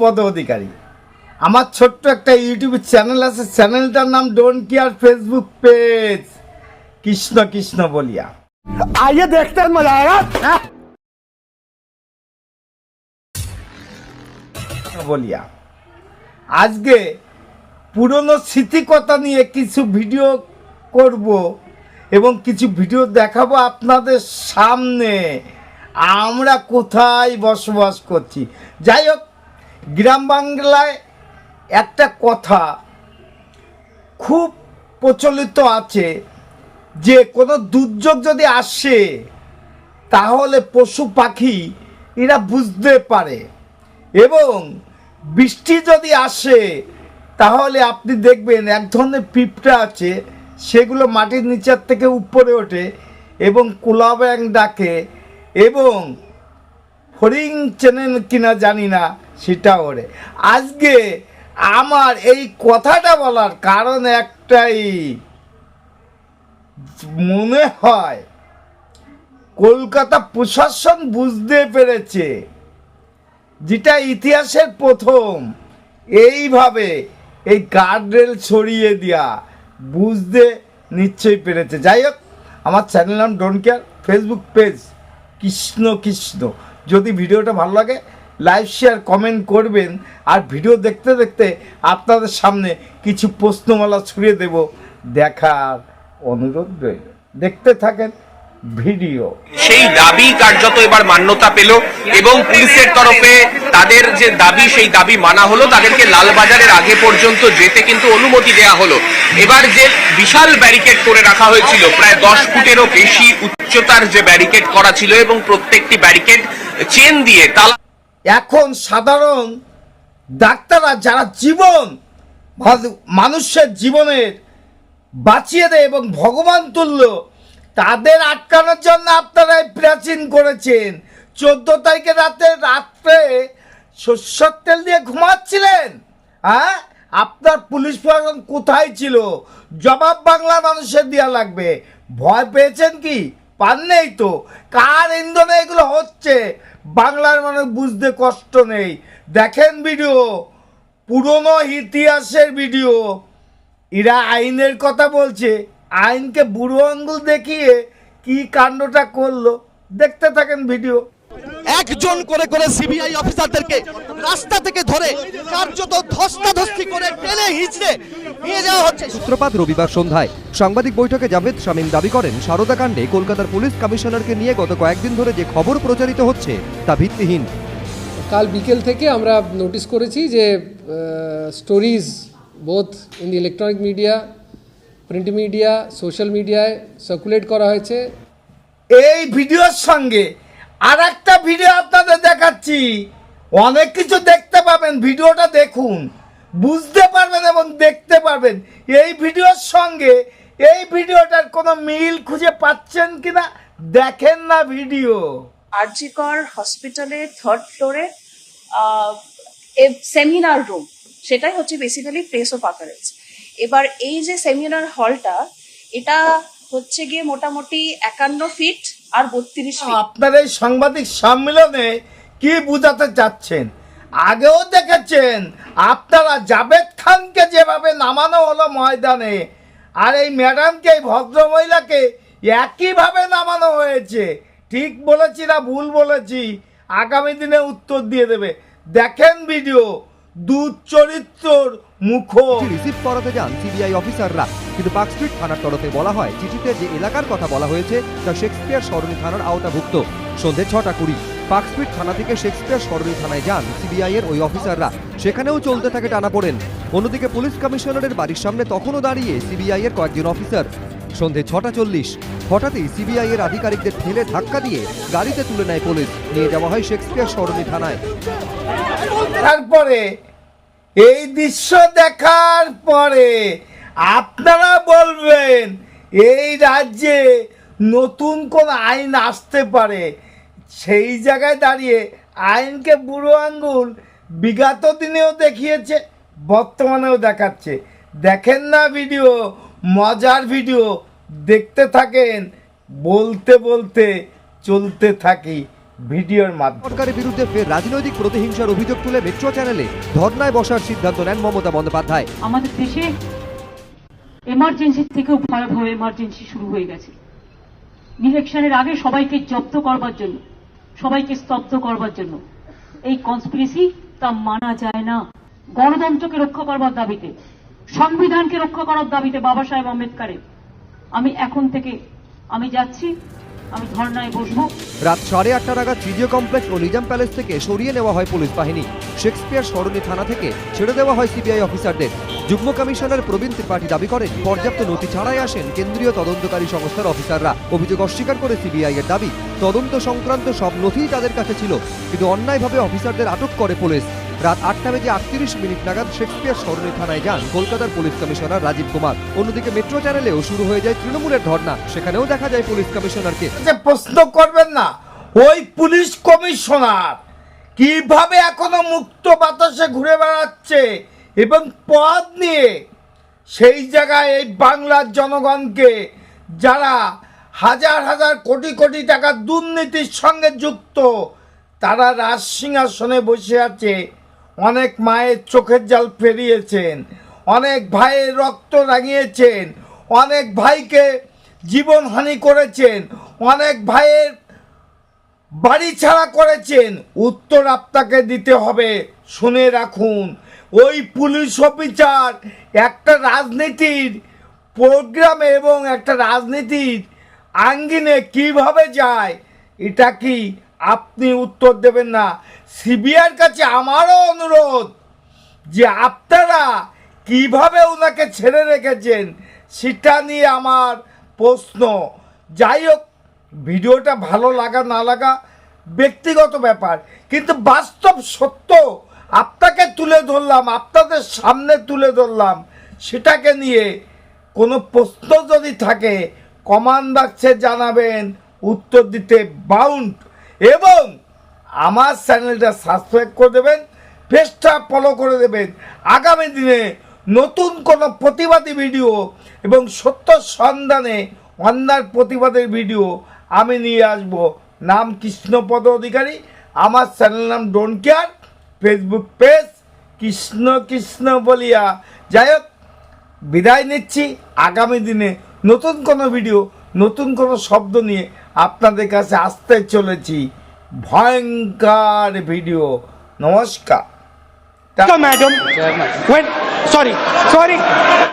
পদ অধিকারী আমার ছোট্ট একটা ইউটিউব চ্যানেল আছে চ্যানেলটার নাম don't care Facebook page Krishna Krishna বলিয়া। আইয়ে দেখতে মজা হ্যাঁ। বলিয়া। আজকে পুরনো স্মৃতিকতা নিয়ে কিছু ভিডিও করব এবং কিছু ভিডিও দেখাবো আপনাদের সামনে। আমরা কোথায় বসবাস করছি? যাই হোক গ্রাম বাংলায় একটা কথা খুব প্রচলিত আছে যে কোনো দুর্যোগ যদি আসে, তাহলে পশু পাখি এরা বুঝতে পারে। এবং বৃষ্টি যদি আসে, তাহলে আপনি দেখবেন এক ধরনের পিঁপড়া আছে, সেগুলো মাটির নিচের থেকে উপরে ওঠে এবং কুলাব্যাং ডাকে এবং ফরিং চেনেন কিনা জানি না। সেটা ওরে। আজকে আমার এই কথাটা বলার কারণ একটাই। মনে হয় কলকাতা প্রশাসন বুঝতে পেরেছে যেটা ইতিহাসের প্রথম। এইভাবে এই গার্ডরেল ছড়িয়ে দেওয়া বুঝতে নিশ্চয়ই পেরেছে। যাই হোক, আমার চ্যানেল নাম don't care Facebook page Krishna Krishna. যদি ভিডিওটা ভালো লাগে লাইক, শেয়ার, কমেন্ট করবেন আর ভিডিও দেখতে দেখতে আপনাদের সামনে কিছু প্রশ্নমালা ছুড়ে দেব। দেখার অনুরোধ রইল। দেখতে থাকেন ভিডিও। সেই দাবি কার্যত এবার মান্যতা পেল এবং পুলিশের তরফে তাদের যে দাবি, সেই দাবি মানা হলো। তাদেরকে লালবাজারের আগে পর্যন্ত যেতে কিন্তু অনুমতি দেওয়া হলো। এবার যে বিশাল ব্যারিকেড করে রাখা হয়েছিল, প্রায় দশ ফুটেরও বেশি উচ্চতার যে ব্যারিকেড করা ছিল এবং প্রত্যেকটি ব্যারিকেড চেন দিয়ে তালা এখন সাধারণ ডাক্তাররা যারা জীবন মানু- মানুষের জীবনের বাঁচিয়ে দেয় এবং ভগবান তুল্য, তাদের আটকানোর জন্য আপনারা প্রাচীন করেছেন। চোদ্দ তারিখে রাতে রাত্রে সর্ষের তেল দিয়ে ঘুমাচ্ছিলেন। হ্যাঁ? আপনার পুলিশ প্রশাসন কোথায় ছিল? জবাব বাংলা মানুষের দেওয়া লাগবে। ভয় পেয়েছেন কি? পান নেই তো। কার ইন্ধনে এগুলো হচ্ছে? বাংলার মানুষ বুঝতে কষ্ট নেই। দেখেন ভিডিও পুরনো ইতিহাসের ভিডিও এরা আইনের কথা বলছে, আইনকে বুড়ো আঙ্গুল দেখিয়ে কি কাণ্ডটা করল, দেখতে থাকেন ভিডিও একজন করে করে সিবিআই অফিসারদেরকে রাস্তা থেকে ধরে কার্যত ধস্তাধস্তি করে টেনে হিঁচড়ে নিয়ে যাওয়া হচ্ছে। সূত্রপাত রবিবার সন্ধ্যায়। সাংবাদিক বৈঠকে জাভেদ শামীম দাবি করেন সারদা কাণ্ডে কলকাতার পুলিশ কমিশনারকে নিয়ে গত কয়েকদিন ধরে যে খবর প্রচারিত হচ্ছে তা ভিত্তিহীন। কাল বিকেল থেকে আমরা নোটিস করেছি যে stories both in the electronic media print media social মিডিয়ায় সার্কুলেট করা হয়েছে। এই ভিডিওর সঙ্গে আর একটা ভিডিও আপনাদের দেখাচ্ছি। অনেক কিছু দেখতে পাবেন, ভিডিওটা দেখুন। বুঝতে পারবেন এবং দেখতে পারবেন। এই ভিডিওর সঙ্গে এই ভিডিওটার কোনো মিল খুঁজে পাচ্ছেন কিনা, দেখেন না ভিডিও আরজিকর হসপিটালে থার্ড ফ্লোরে সেমিনার রুম সেটাই হচ্ছে বেসিক্যালি প্লেস অফ আকারেন্স এবার এই যে সেমিনার হলটা এটা হচ্ছে গিয়ে মোটামুটি একান্ন ফিট আর বত্রিশ আপনার এই সাংবাদিক সম্মেলনে কি বুঝাতে চাচ্ছেন? আগেও দেখেছেন আপনারা জাভেদ খানকে যেভাবে নামানো হলো ময়দানে আর এই ম্যাডামকে এই ভদ্রমহিলাকে একইভাবে নামানো হয়েছে। ঠিক বলেছি না ভুল বলেছি? আগামী দিনে উত্তর দিয়ে দেবে। দেখেন ভিডিও দুচরিত্রর চিঠি রিসিভ করাতে যান সিবিআই অফিসাররা কিন্তু পার্ক স্ট্রিট থানার তরফে বলা হয় চিঠিতে যে এলাকার কথা বলা হয়েছে তা শেক্সপিয়ার সরণি থানার আওতাভুক্ত। সন্ধে ছটা কুড়ি। পার্ক স্ট্রিট থানা থেকে শেক্সপিয়ার সরণি থানায় যান সিবিআই এর ওই অফিসাররা সেখানেও চলতে থাকে টানাপোড়েন অন্যদিকে পুলিশ কমিশনারের বাড়ির সামনে তখনও দাঁড়িয়ে সিবিআই এর কয়েকজন অফিসার সন্ধে ছটা চল্লিশ। হঠাৎই সিবিআই এর আধিকারিকদের ঠেলে ধাক্কা দিয়ে গাড়িতে তুলে নেয় পুলিশ। নিয়ে যাওয়া হয় শেক্সপিয়ার সরণি থানায়। তারপরে এই দৃশ্য দেখার পরে আপনারা বলবেন, এই রাজ্যে নতুন কোন আইন আসতে পারে? সেই জায়গায় দাঁড়িয়ে আইনকে বুড়ো আঙ্গুল বিগত দিনেও দেখিয়েছে, বর্তমানেও দেখাচ্ছে। দেখেন না ভিডিও, মজার ভিডিও, দেখতে থাকেন, বলতে বলতে চলতে থাকি। ভিডিওর মাধ্যমে। সরকারের বিরুদ্ধে ফের রাজনৈতিক প্রতিহিংসার অভিযোগ তুলে মেট্রো চ্যানেলে ধর্নায় বসার সিদ্ধান্ত নেন মমতা বন্দ্যোপাধ্যায়। আমাদের দেশে এমার্জেন্সি থেকেও ভয়াবহ এমার্জেন্সি শুরু হয়ে গেছে। ইলেকশনের আগে সবাইকে জব্দ করবার জন্য সবাইকে স্তব্ধ করবার জন্য এই কনস্পিরেসি তা মানা যায় না। গণতন্ত্রকে রক্ষা করবার দাবিতে সংবিধানকে রক্ষা করার দাবিতে বাবা সাহেব আম্বেদকারের। আমি এখন থেকে আমি যাচ্ছি রাত সাড়ে আটটা নাগাদ তৃতীয় কমপ্লেক্স ও নিজাম প্যালেস থেকে সরিয়ে নেওয়া হয় পুলিশ বাহিনী। শেক্সপিয়ার সরণি থানা থেকে ছেড়ে দেওয়া হয় সিবিআই অফিসারদের। যুগ্ম কমিশনার প্রবীণ ত্রিপাঠী দাবি করেন, পর্যাপ্ত নথি ছাড়াই আসেন কেন্দ্রীয় তদন্তকারী সংস্থার অফিসাররা। অভিযোগ অস্বীকার করে সিবিআই এর দাবি, তদন্ত সংক্রান্ত সব নথিই তাদের কাছে ছিল, কিন্তু অন্যায়ভাবে অফিসারদের আটক করে পুলিশ। রাত আটটা বেজে আটত্রিশ মিনিট নাগাদ শেক্সপিয়ার সরণি থানায় যান কলকাতার পুলিশ কমিশনার রাজীব কুমার। অন্যদিকে মেট্রো চ্যানেলেও শুরু হয়ে যায় তৃণমূলের ধর্না সেখানেও দেখা যায় পুলিশ কমিশনারকে। প্রশ্ন করবেন না, ওই পুলিশ কমিশনার কীভাবে এখনও মুক্ত বাতাসে ঘুরে বেড়াচ্ছে এবং পদ নিয়ে সেই জায়গায় এই বাংলার জনগণকে যারা হাজার হাজার কোটি কোটি টাকা দুর্নীতির সঙ্গে যুক্ত, তারা রাজ সিংহাসনে বসে আছে। অনেক মায়ের চোখের জাল ফেরিয়েছেন অনেক ভাইয়ের রক্ত রাঙিয়েছেন, অনেক ভাইকে জীবনহানি করেছেন, অনেক ভাইয়ের বাড়ি ছাড়া করেছেন। উত্তর আপনাকে দিতে হবে, শুনে রাখুন। ওই পুলিশ অফিসার একটা রাজনীতির প্রোগ্রামে এবং একটা রাজনীতির আঙ্গিনে কীভাবে যায়, এটা কি আপনি উত্তর দেবেন না। সিবিআইয়ের কাছে আমারও অনুরোধ যে আপনারা কীভাবে ওনাকে ছেড়ে রেখেছেন সেটা নিয়ে আমার প্রশ্ন। যাই হোক, ভিডিওটা ভালো লাগা না লাগা ব্যক্তিগত ব্যাপার। কিন্তু বাস্তব সত্য আপনাকে তুলে ধরলাম, আপনাদের সামনে তুলে ধরলাম, সেটাকে নিয়ে কোনো প্রশ্ন যদি থাকে, কমান্ড বাক্সে জানাবেন, উত্তর দিতে বাউন্ড এবং আমার চ্যানেলটা সাবস্ক্রাইব করে দেবেন পেজটা ফলো করে দেবেন। আগামী দিনে নতুন কোনো প্রতিবাদী ভিডিও এবং সত্য সন্ধানে অন্যার প্রতিবাদের ভিডিও আমি নিয়ে আসব। নাম কৃষ্ণপদ অধিকারী, আমার চ্যানেল নাম don't care Facebook page Krishna Krishna বলিয়া। যাই হোক, বিদায় নিচ্ছি। আগামী দিনে নতুন কোনো ভিডিও নতুন কোনো শব্দ নিয়ে আপনাদের কাছে আসতে চলেছি। ভয়ঙ্কর ভিডিও। নমস্কার। Madam sorry sorry.